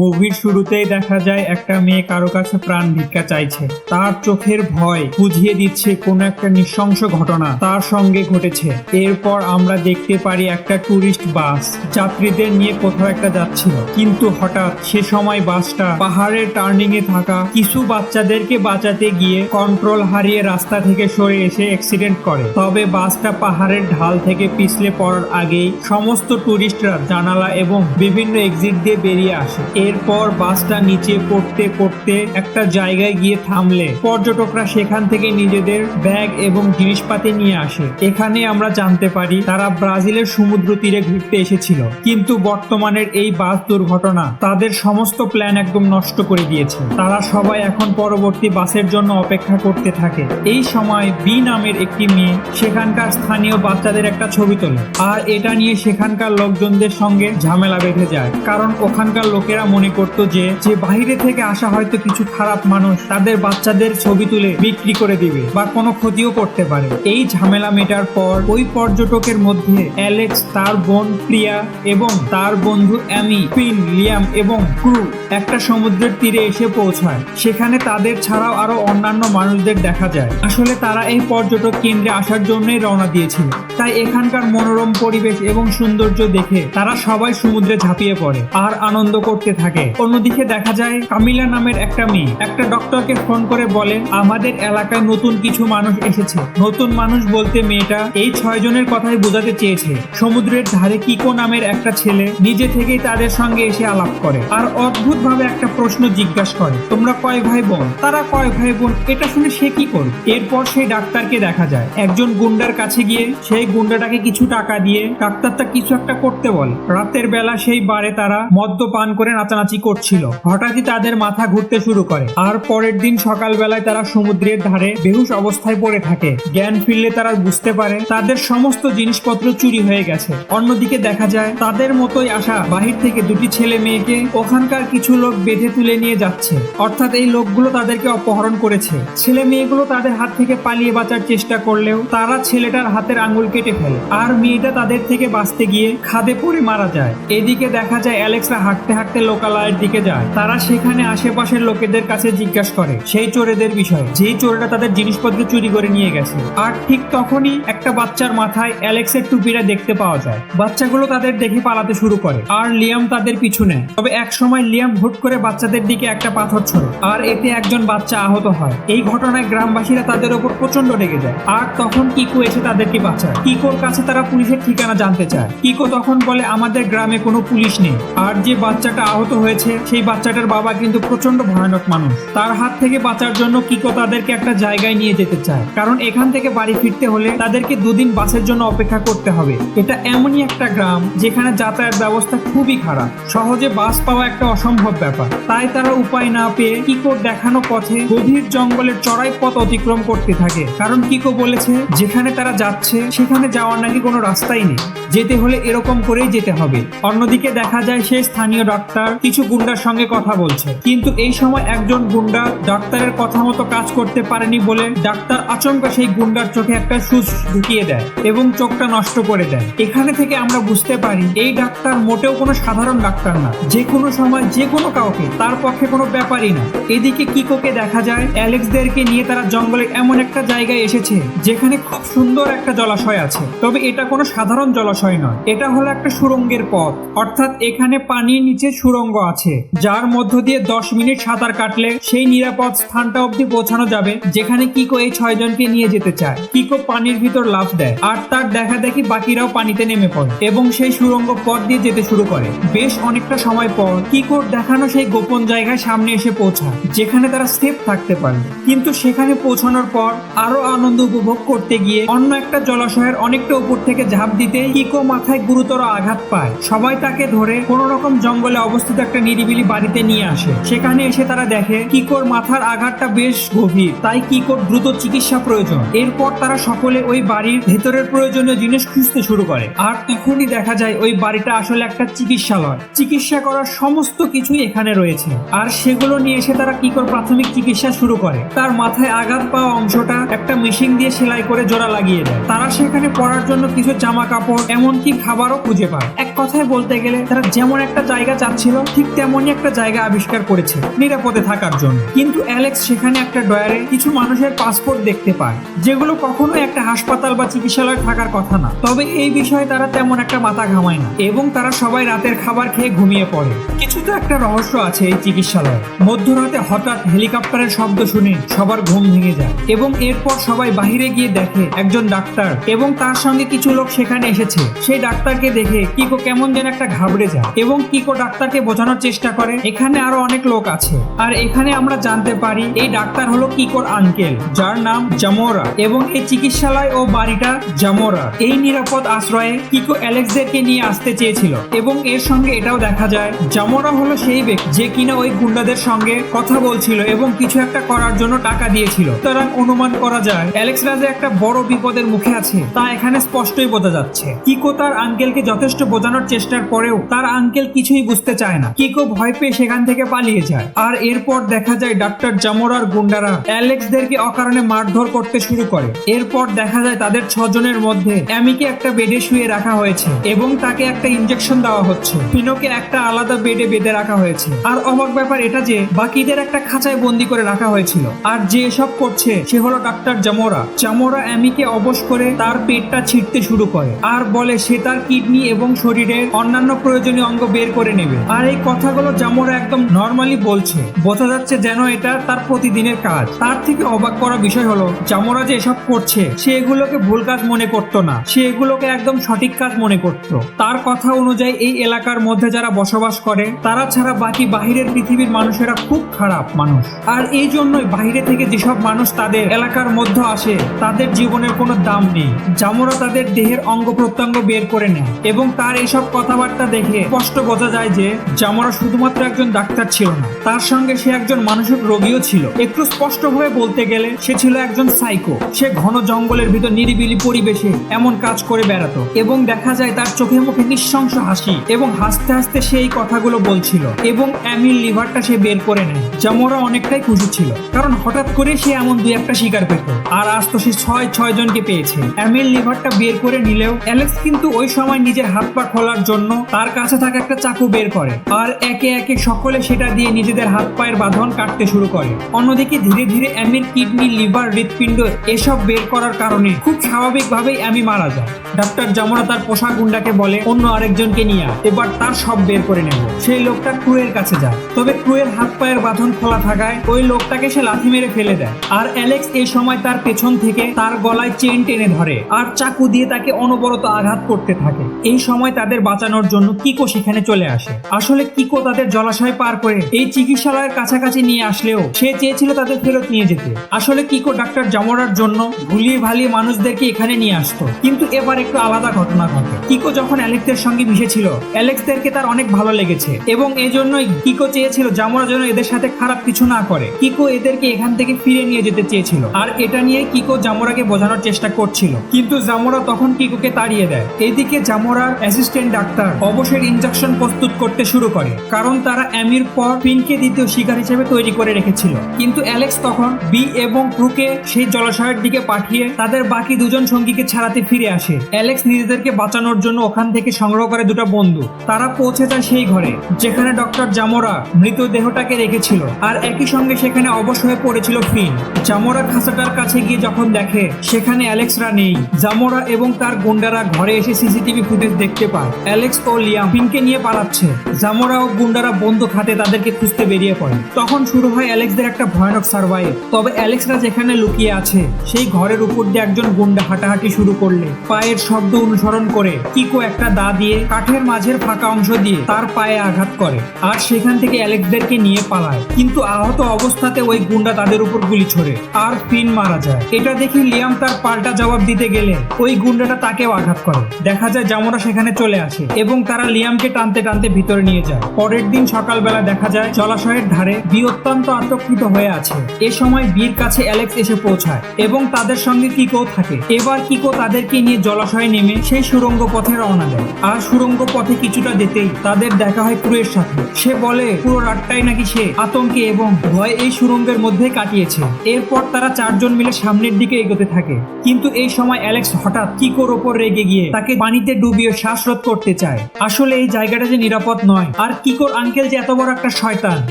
মুভির শুরুতেই দেখা যায় একটা মেয়ে কারও কাছে প্রাণ ভিক্ষা চাইছে। তার চোখের ভয় বুঝিয়ে দিচ্ছে কোন একটা নৃশংস ঘটনা তার সঙ্গে ঘটেছে। এরপর আমরা দেখতে পারি একটা ট্যুরিস্ট বাস যাত্রীদের নিয়ে কোথাও একটা যাচ্ছিল। কিন্তু হঠাৎ সে সময় বাসটা পাহাড়ের টার্নিং এ থাকা কিছু বাচ্চাদেরকে বাঁচাতে গিয়ে কন্ট্রোল হারিয়ে রাস্তা থেকে সরে এসে অ্যাক্সিডেন্ট করে। তবে বাসটা পাহাড়ের ঢাল থেকে পিছলে পড়ার আগেই সমস্ত ট্যুরিস্টরা জানালা এবং বিভিন্ন এক্সিট দিয়ে বেরিয়ে আসে। এরপর বাসটা নিচে পড়তে পড়তে একটা জায়গায় গিয়ে থামলে। পর্যটকরা সেখান থেকে নিজেদের ব্যাগ এবং জিনিসপাতি নিয়ে আসে। এখানে আমরা জানতে পারি, তারা ব্রাজিলের সমুদ্র তীরে ঘুরতে এসেছিল। কিন্তু বর্তমানের এই বাস দুর্ঘটনা তাদের সমস্ত প্ল্যান একদম নষ্ট করে দিয়েছে। তারা সবাই এখন পরবর্তী বাসের জন্য অপেক্ষা করতে থাকে। এই সময় বি নামের একটি মেয়ে সেখানকার স্থানীয় বাচ্চাদের একটা ছবি তোলে। আর এটা নিয়ে সেখানকার লোকজনদের সঙ্গে ঝামেলা বেঁধে যায়। কারণ ওখানকার লোকেরা মনে করতো যে যে বাইরে থেকে আসা হয়তো কিছু খারাপ মানুষ তাদের বাচ্চাদের ছবি তুলে বিক্রি করে দিবে বা কোনো ক্ষতিও করতে পারে। এই ঝামেলা মেটার পর ওই পর্যটকের মধ্যে অ্যালেক্স, তার বোন প্রিয়া এবং তার বন্ধু অ্যামি পিন লিয়াম এবং ক্রু একটা সমুদ্রের তীরে এসে পৌঁছায়। সেখানে তাদের ছাড়াও আরও অন্যান্য মানুষদের দেখা যায়। আসলে তারা এই পর্যটক কেন্দ্রে আসার জন্যই রওনা দিয়েছিল। তাই এখানকার মনোরম পরিবেশ এবং সৌন্দর্য দেখে তারা সবাই সমুদ্রে ঝাঁপিয়ে পড়ে আর আনন্দ করতে থাকে। অন্যদিকে দেখা যায়, কামিলা নামের একটা মেয়ে। একটা ডক্টরকে ফোন করে বলে, আমাদের এলাকায় নতুন কিছু মানুষ এসেছে। নতুন মানুষ বলতে মেয়েটা এই ছয় জনের কথাই বোঝাতে চেয়েছে। সমুদ্রের ধারে কিকো নামের একটা ছেলে নিজে থেকেই তাদের সঙ্গে এসে আলাপ করে। আর অদ্ভুত ভাবে একটা প্রশ্ন জিজ্ঞাসা করে, তোমরা কয় ভাই বোন? তারা কয় ভাই বোন, এটা শুনে সে কি করবে? এরপর সেই ডাক্তারকে দেখা যায়, একজন গুন্ডার কাছে গিয়ে সেই গুন্ডাটাকে কিছু টাকা দিয়ে ডাক্তারটা কিছু একটা করতে বলে। রাতের বেলা সেই বারে তারা মদ্যপান করে নাচানাচি করছিল। হঠাৎই তাদের মাথা ঘুরতে শুরু করে। আর পরের দিন সকালবেলায় তারা সমুদ্রের ধারে বেহুশ অবস্থায় পড়ে থাকে। জ্ঞান ফিরলে তারা বুঝতে পারে তাদের সমস্ত জিনিসপত্র চুরি হয়ে গেছে। অন্যদিকে দেখা যায়, তাদের মতোই আসা বাহির থেকে দুটি ছেলে মেয়েকে ওখানকার কিছু লোক বেঁধে তুলে নিয়ে যাচ্ছে। অর্থাৎ এই লোকগুলো তাদেরকে অপহরণ করেছে। ছেলে মেয়েগুলো তাদের হাত থেকে পালিয়ে বাঁচার চেষ্টা করলেও তারা ছেলেটার হাতের আঙুল কেটে ফেলে। আর মেয়েটা তাদের থেকে বাঁচতে গিয়ে খাদে পড়ে মারা যায়। এদিকে দেখা যায়, অ্যালেক্সরা হাঁটতে হাঁটতে লোকালয়ের দিকে যায়। তারা সেখানে আশেপাশের লোকেদের কাছে জিজ্ঞাসা করে, সেই চোরেদের বিষয়ে। যেই চোরেরা তাদের জিনিসপত্র চুরি করে নিয়ে গেছে। আর ঠিক তখনই একটা বাচ্চার মাথায় অ্যালেক্সের টুপিটা দেখতে পাওয়া যায়। বাচ্চাগুলো তাদের দেখে পালাতে শুরু করে। আর লিয়াম তাদের পিছু নেয়। তবে এক সময় লিয়াম হুট করে বাচ্চাদের দিকে একটা পাথর ছোড়ে। আর এতে একজন বাচ্চা আহত হয়। এই ঘটনায় গ্রামবাসীরা তাদের ওপর প্রচণ্ড রেগে যায়। আর তখন কিকো এসে তাদেরকে বাঁচায়। কিকোর কাছে তারা পুলিশের ঠিকানা জানতে চায়। কিকো তখন বলে, আমাদের গ্রামে কোনো পুলিশ নেই। আর যে বাচ্চাটা আহত হয়েছে। সেই বাচ্চাটার বাবা কিন্তু প্রচণ্ড ভয়ানক মানুষ। তার হাত থেকে বাঁচার জন্য কিকো তাদেরকে একটা জায়গায় নিয়ে যেতে চায়। কারণ এখান থেকে বাড়ি ফিরতে হলে তাদেরকে দুদিন বাসের জন্য অপেক্ষা করতে হবে। এটা এমনই একটা গ্রাম, যেখানে যাতায়াত ব্যবস্থা খুবই খারাপ। সহজে বাস পাওয়া একটা অসম্ভব ব্যাপার। তাই তারা উপায় না পেয়ে কিকোর দেখানো পথে গভীর জঙ্গলের চড়াই পথ অতিক্রম করতে থাকে। কারণ কিকো বলেছে, যেখানে তারা যাচ্ছে, সেখানে যাওয়ার নাকি কোনো রাস্তাই নেই। যেতে হলে এরকম করেই যেতে হবে। অন্যদিকে দেখা যায় সে স্থানীয় ডাক্তার কিছু গুন্ডার সঙ্গে কথা বলছে। কিন্তু এই সময় একজন গুন্ডা ডাক্তারের কথা মতো কাজ করতে পারেনি বলে ডাক্তার আচমকা সেই গুন্ডার চোখে একটা সুচ ঢুকিয়ে দেয় এবং চোখটা নষ্ট করে দেয়। এখানে থেকে আমরা বুঝতে পারি, এই ডাক্তার মোটেও কোনো সাধারণ ডাক্তার না। যে কোনো সময় যে কোনো কাউকে, তার পক্ষে কোনো ব্যাপারই না। এদিকে কিকোকে দেখা যায়, অ্যালেক্সদেরকে নিয়ে তারা জঙ্গলে এমন একটা জায়গায় এসেছে, যেখানে খুব সুন্দর একটা জলাশয় আছে। তবে এটা কোনো সাধারণ জলাশয় নয়। এটা হলো একটা সুরঙ্গের পথ। অর্থাৎ এখানে পানির নিচে সুরঙ্গ আছে, যার মধ্য দিয়ে দশ মিনিট সাঁতার কাটলে সেই নিরাপদ স্থানটা অবধি পৌঁছানো যাবে, যেখানে কিকো এই ছয় জনকে নিয়ে যেতে চায়। কিকো পানির ভিতর লাফ দেয়, আর তার দেখা দেখি বাকিরাও পানিতে নেমে পড়ে এবং সেই সুরঙ্গ পথ দিয়ে যেতে শুরু করে। বেশ অনেকটা সময় পর কিকোর দেখানো সেই গোপন জায়গায় সামনে এসে পৌঁছায়, যেখানে তারা সেফ থাকতে পারবে কিন্তু সেখানে পৌঁছানোর পর আরও আনন্দ উপভোগ করতে গিয়ে অন্য একটা জলাশয়ের অনেকটা উপর থেকে ঝাঁপ দিতে কিকো মাথায় গুরুতর আঘাত পায়। সবাই তাকে ধরে কোন রকম জঙ্গলে অবস্থিত একটা নিরিবিলি বাড়িতে নিয়ে আসে। সেখানে এসে তারা দেখে, কিকোর মাথার আঘাতটা বেশ গভীর, তাই কিকোর দ্রুত চিকিৎসা প্রয়োজন। এরপর তারা সকলে ওই বাড়ির ভেতরের প্রয়োজনীয় জিনিস খুঁজতে শুরু করে। আর তখনই দেখা যায়, ওই বাড়িটা আসলে একটা চিকিৎসালয়। চিকিৎসা করার সমস্ত কিছুই এখানে রয়েছে। আর সেগুলো নিয়ে এসে তারা কিকোর প্রাথমিক চিকিৎসা শুরু করে। তার মাথায় আঘাত পাওয়া অংশটা একটা মেশিন দিয়ে সেলাই করে জোড়া লাগিয়ে দেয়। তারা সেখানে পরার জন্য কিছু জামা কাপড় এমনকি খাবারও খুঁজে পায়। এক কথায় বলতে গেলে, তারা যেমন একটা জায়গা চাচ্ছিল, ঠিক তেমনই একটা জায়গা আবিষ্কার করেছে, নিরাপদে থাকার জন্য। কিন্তু অ্যালেক্স সেখানে একটা ডয়ারে কিছু মানুষের পাসপোর্ট দেখতে পায়, যেগুলো কখনোই একটা হাসপাতাল বা চিকিৎসালয়ে থাকার কথা না। তবে এই বিষয়ে তারা তেমন একটা মাথা ঘামায় না, এবং তারা সবাই রাতের খাবার খেয়ে ঘুমিয়ে পড়ে। কিছু তো একটা রহস্য আছে এই চিকিৎসালয়ে। মধ্যরাতে হঠাৎ হেলিকপ্টারের শব্দ শুনে সবার ঘুম ভেঙে যায়, এবং এরপর সবাই বাহিরে গিয়ে দেখে একজন ডাক্তার, এবং তার সঙ্গে কিছু লোক সেখানে এসেছে। সেই ডাক্তারকে দেখে কিকো কেমন যেন একটা ঘাবড়ে যায় এবং কিকো ডাক্তারকে বোঝানোর চেষ্টা করে, এখানে আরও অনেক লোক আছে। আর এখানে আমরা জানতে পারি, এই ডাক্তার হলো কিকোর আঙ্কেল, যার নাম জামোরা এবং এই চিকিৎসালয় ও বাড়িটা জামোরা। এই নিরাপদ আশ্রয়ে কিকো অ্যালেক্সদেরকে নিয়ে আসতে চেয়েছিল এবং এর সঙ্গে এটাও দেখা যায়, জামোরা হলো সেই ব্যক্তি যে কিনা ওই গুন্ডাদের সঙ্গে কথা বলছিল এবং কিছু একটা করার জন্য টাকা দিয়েছিল। সুতরাং অনুমান করা যায়, অ্যালেক্স রাজে একটা বড় বিপদের মুখে আছে, তা এখানে স্পষ্টই বোঝা যাচ্ছে। কিকো তার আঙ্কেলকে যথেষ্ট বোঝানোর চেষ্টার পরেও তার আঙ্কেল কিছুই বুঝতে চায় না। কিকো ভয় পেয়ে সেখান থেকে পালিয়ে যায়। আর এরপর দেখা যায় ডাক্তার জামোরার গুন্ডারা অ্যালেক্সদেরকে অকারণে মারধর করতে শুরু করে। এরপর দেখা যায় তাদের ছজনের মধ্যে অ্যামিকে একটা বেডে শুয়ে রাখা হয়েছে এবং তাকে একটা ইনজেকশন দেওয়া হচ্ছে। পিনোকে একটা আলাদা বেডে বেঁধে রাখা হয়েছে। আর অবাক ব্যাপার এটা যে, বাকিদের একটা খাঁচায় বন্দি করে রাখা হয়েছিল। আর যে এসব করছে, সে হলো ডাক্তার জামোরা। জামোরা অ্যামিকে অবশ করে তার পেটটা ছিটতে শুরু করে। আর বলে সে তার কিডনি এবং শরীরের অন্যান্য প্রয়োজনীয় অঙ্গ বের করে নেবে। আর এই কথাগুলো জামোরা একদম নর্মালি বলছে। বোঝা যাচ্ছে যেন এটা তার প্রতিদিনের কাজ। তার থেকে অবাক করা বিষয় হলো, জামোরা যে এসব করছে, সে এগুলোকে ভুল কাজ মনে করতো না। সে এগুলোকে একদম সঠিক কাজ মনে করত। তার কথা অনুযায়ী এই এলাকার মধ্যে যারা বসবাস করে, তারা ছাড়া বাকি বাহিরের পৃথিবীর মানুষেরা খুব খারাপ মানুষ। আর এই জন্যই বাইরে থেকে যেসব মানুষ তাদের এলাকার মধ্যে আসে, তাদের জীবনের কোনো দাম নেই। জামোরা তাদের দেহের অঙ্গ প্রত্যঙ্গ বের করে নেয় এবং তার এইসব কথাবার্তা দেখে স্পষ্ট বোঝা যায় যে জামোরা শুধুমাত্র একজন ডাক্তার ছিল না, তার সঙ্গে সে একজন মানসিক রোগীও ছিল। একটু স্পষ্টভাবে বলতে গেলে সে ছিল একজন সাইকো সে ঘন জঙ্গলের ভিতর নিরিবিলি পরিবেশে এমন কাজ করে বেড়াতো এবং দেখা যায় তার চোখে মুখে নিঃশংস হাসি এবং হাসতে হাসতে সে এই কথাগুলো বলছিল এবং অ্যামির লিভারটা সে বের করে নেয়। জামোরা অনেকটাই খুশি ছিল, কারণ হঠাৎ করে সে এমন দুই একটা শিকার পেত। আর আজ তো সে ছয় ছয় জনকে পেয়েছে। অ্যামির লিভারটা বের করে নিলেও অ্যালেক্স কিন্তু ওই সময় নিজের হাত পা খোলার জন্য তার কাছে থাকা একটা চাকু বের করে আর একে একে সকলে সেটা দিয়ে নিজেদের হাত পায়ের বাঁধন কাটতে শুরু করে। অন্যদিকে ধীরে ধীরে অ্যামির কিডনি, লিভার হৃৎপিণ্ড এসব বের করার কারণে খুব স্বাভাবিকভাবেই অ্যামি মারা যায়। ডাক্তার জামরা তার পোশাক গুন্ডাকে বলে, অন্য আরেকজনকে নিয়ে এবার তার সব বের করে নেব। সেই লোকটা ক্রুয়ের কাছে যায়। তবে ক্রুয়ের হাত পায়ের বাঁধন খোলা থাকায় ওই লোকটাকে সে লাথি মেরে ফেলে দেয়। আর অ্যালেক্স এই সময় তার পেছন থেকে তার গলায় চেন টেনে ধরে আর চাকু দিয়ে তাকে অনবরত আঘাত করতে থাকে। এই সময় তাদের বাঁচানোর জন্য কিকো সেখানে চলে আসে। আসলে কিকো তাদের জলাশয় পার করে এই চিকিৎসালয়ের কাছাকাছি নিয়ে আসলেও সে চেয়েছিল তাদের ফেরত নিয়ে যেতে। আসলে কিকো ডাক্তার জামরার জন্য ভুলিয়ে ভালিয়ে মানুষদেরকে এখানে নিয়ে আসতো। কিন্তু এবার একটু আলাদা ঘটনা ঘটে। কিকো যখন অ্যালেক্সদের সঙ্গে মিশেছিল, অ্যালেক্সদেরকে তার অনেক ভালো লেগেছে এবং এই জন্যই কিকো চেয়েছিল জামরা যেন এদের সাথে খারাপ কিছু না করে। কিকো এদেরকে এখান থেকে ফিরে নিয়ে যেতে চেয়েছিল। আর এটা নিয়ে কিকো জামোরাকে বোঝানোর চেষ্টা করছিল। কিন্তু জামোরা তখন কিকোকে তাড়িয়ে দেয়। এদিকে জামোরার অ্যাসিস্ট্যান্ট ডাক্তার অবশ্যই ইনজেকশন প্রস্তুত করতে শুরু করে, কারণ তারা অ্যামির পর পিনকে দ্বিতীয় শিকার হিসেবে তৈরি করে রেখেছিল। কিন্তু অ্যালেক্স তখন বি এবং ক্রুকে সেই জলাশয়ের দিকে পাঠিয়ে তাদের বাকি দুজন সঙ্গীকে ছাড়াতে ফিরে আসে। অ্যালেক্স নিজেদেরকে বাঁচানোর জন্য ওখান থেকে সংগ্রহ করে দুটো বন্ধু তারা পৌঁছে যায় সেই ঘরে, যেখানে ডক্টর জামোরা মৃতদেহটাকে রেখেছিল, আর একই সঙ্গে সেখানে অবশ হয়ে পড়েছিল ফিন। জামোরা খাঁচাটার কাছে গিয়ে যখন দেখে, সেখানে অ্যালেক্সরা নেই। জামোরা এবং তার গুন্ডারা ঘরে এসে সিসিটিভি ফুটেজ দেখতে পায়। অ্যালেক্স ও লিয়াম ফিনকে নিয়ে পালাচ্ছে। জামোরা ও গুন্ডারা বন্দুক হাতে তাদেরকে খুঁজতে বেরিয়ে পড়ে। তখন শুরু হয় অ্যালেক্সদের একটা ভয়ানক সার্ভাইভ তবে অ্যালেক্সরা যেখানে লুকিয়ে আছে। সেই ঘরের উপর দিয়ে একজন গুন্ডা হাঁটাহাঁটি শুরু করলে। পায়ের শব্দ অনুসরণ করে কিকো একটা দা দিয়ে কাঠের মাঝের ফাঁকা অংশ দিয়ে তার পায়ে আঘাত করে। আর সেখান থেকে অ্যালেক্সদেরকে নিয়ে পালায়। কিন্তু আহত অবস্থাতে ওই গুন্ডা তাদের উপর গুলি ছোড়ে আর ফিন মারা যায়। এটা দেখে লিয়াম তার পাল্টা জবাব দিতে গেলে ওই গুন্ডাটা তাকেও আঘাত করে। দেখা যায় জামরা সেখানে চলে আসে এবং তারা লিয়ামকে টানতে টানতে ভিতরে নিয়ে যায়। পরের দিন সকালবেলা দেখা যায় জলাশয়ের ধারে বি অত্যন্ত আতঙ্কিত হয়ে আছে। এ সময় বীর কাছে অ্যালেক্স এসে পৌঁছায় এবং তাদের সঙ্গে কিকো থাকে। এবার কিকো তাদেরকে নিয়ে জলাশয়ে নেমে সেই সুরঙ্গ পথে রওনা দেয়। আর সুরঙ্গ পথে কিছুটা যেতেই তাদের দেখা হয় ক্রুয়ের সাথে। সে বলে, পুরো রাতটাই নাকি সে আতঙ্কে এবং ভয় এই সুরঙ্গের মধ্যে কাটিয়েছে। এরপর তারা চারজন মিলে সামনের দিকে এগোতে থাকে। কিন্তু এই সময় অ্যালেক্স হঠাৎ কিকোর ওপর রেগে গিয়ে তাকে পানিতে ডুবিয়ে শ্বাসরোধ করতে চায়। আসলে এই জায়গাটা যে নিরাপদ নয়। আর কিকোর আঙ্কেল যে এত বড় একটা শয়তান,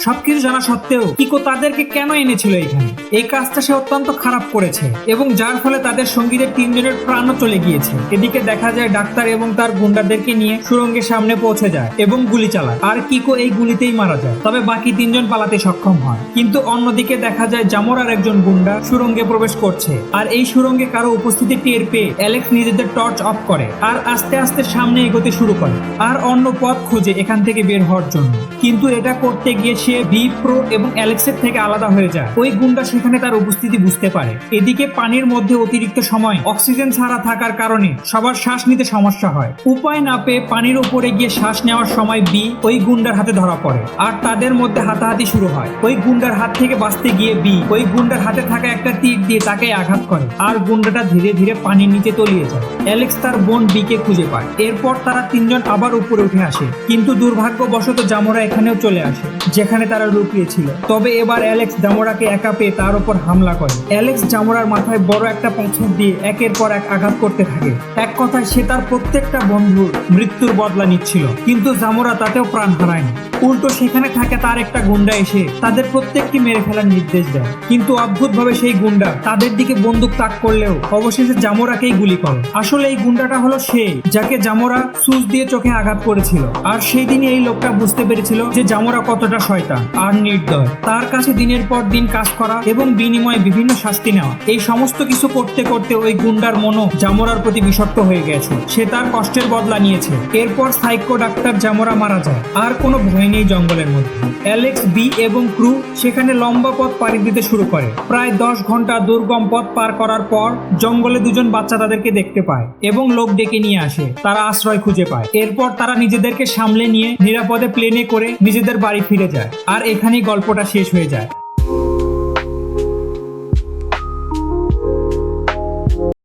সবকিছু জানা সত্ত্বেও কিকো তাদেরকে কেন এনেছিল এখানে? এই কাজটা সে অত্যন্ত খারাপ করেছে এবং যার ফলে তাদের সঙ্গীদের তিনজনের প্রাণও চলে গিয়েছে। এদিকে দেখা যায় ডাক্তার এবং তার গুন্ডাদেরকে নিয়ে সুরঙ্গের সামনে পৌঁছে যায় এবং গুলি চালায়। আর কিকো এই গুলিতেই মারা যায়। তবে বাকি তিনজন পালাতে সক্ষম হয়। কিন্তু অন্যদিকে দেখা যায় জামোরার একজন গুন্ডা সুরঙ্গে প্রবেশ করছে। আর এই সুরঙ্গে কারও উপস্থিতি টের পেয়ে অ্যালেক্স নিজেদের টর্চ অফ করে। আর আস্তে আস্তে সামনে এগোতে শুরু করে, আর অন্য পথ খোঁজে এখান থেকে বের হওয়ার জন্য। কিন্তু এটা করতে গিয়ে সে বি প্রো এবং অ্যালেক্সের থেকে আলাদা হয়ে যায়। ওই গুন্ডা সেখানে তার উপস্থিতি বুঝতে পারে। এদিকে পানির মধ্যে অতিরিক্ত সময়, অক্সিজেন ছাড়া থাকার কারণে সবার শ্বাস নিতে সমস্যা হয়। উপায় না পেয়ে পানির উপরে গিয়ে শ্বাস নেওয়ার সময় বি ওই গুন্ডার হাতে ধরা পড়ে, আর তাদের মধ্যে হাতাহাতি শুরু হয়। ওই গুন্ডার হাত থেকে বাঁচতে গিয়ে বি ওই গুন্ডার হাতে থাকা একটা তীর দিয়ে তাকে আঘাত করে, আর গুন্ডাটা ধীরে ধীরে পানির নিচে তলিয়ে যায়। অ্যালেক্স তার বোন বিকে খুঁজে পায়। এরপর তারা তিনজন আবার উপরে উঠে আসে। কিন্তু দুর্ভাগ্যবশত জামোরা এখানেও চলে আসে, যেখানে তারা লুকিয়ে ছিল তবে এবার অ্যালেক্স জামোরাকে একা পেয়ে তার উপর হামলা করে। অ্যালেক্স জামোরার মাথায় বড় একটা পাথর দিয়ে একের পর এক আঘাত করতে থাকে। এক কথায় সে তার প্রত্যেকটা বন্ধুর মৃত্যুর বদলা নিচ্ছিল, কিন্তু জামোরা তাতেও প্রাণ হারায় না উল্টো সেখানে থাকে তার একটা গুন্ডা এসে তাদের প্রত্যেককে মেরে ফেলার নির্দেশ দেয়। কিন্তু অদ্ভুতভাবে সেই গুন্ডা তাদের দিকে বন্দুক তাক করলেও অবশেষে জামোরাকেই গুলি করে। আসলে এই গুন্ডাটা হলো সেই যাকে জামোরা সুচ দিয়ে চোখে আঘাত করেছিল। আর সেই দিনই এই লোকটা বুঝতে পেরেছিল যে জামোরা কতটা শয়তান আর নির্দয়। তার কাছে দিনের পর দিন কাজ করা এবং বিনিময়ে বিভিন্ন শাস্তি নেওয়া। এই সমস্ত কিছু করতে করতে ওই গুন্ডার মনও জামোরার প্রতি বিষাক্ত হয়ে গেছে। সে তার কষ্টের বদলা নিয়েছে। এরপর সাইকো ডাক্তার জামোরা মারা যায়। আর কোনো ভয় নেই জঙ্গলের মধ্যে। অ্যালেক্স বি এবং ক্রু সেখানে লম্বা পথ পাড়ি দিতে শুরু করে। প্রায় দশ ঘণ্টা দুর্গম পথ পার করার পর জঙ্গলে দুজন বাচ্চা তাদেরকে দেখতে পায় এবং লোক ডেকে নিয়ে আসে। তারা আশ্রয় খুঁজে পায়। এরপর তারা নিজেদেরকে সামলে নিয়ে নিরাপদে প্লেনে করে নিজেদের বাড়ি ফিরে যায়। আর এখানেই গল্পটা শেষ হয়ে যায়।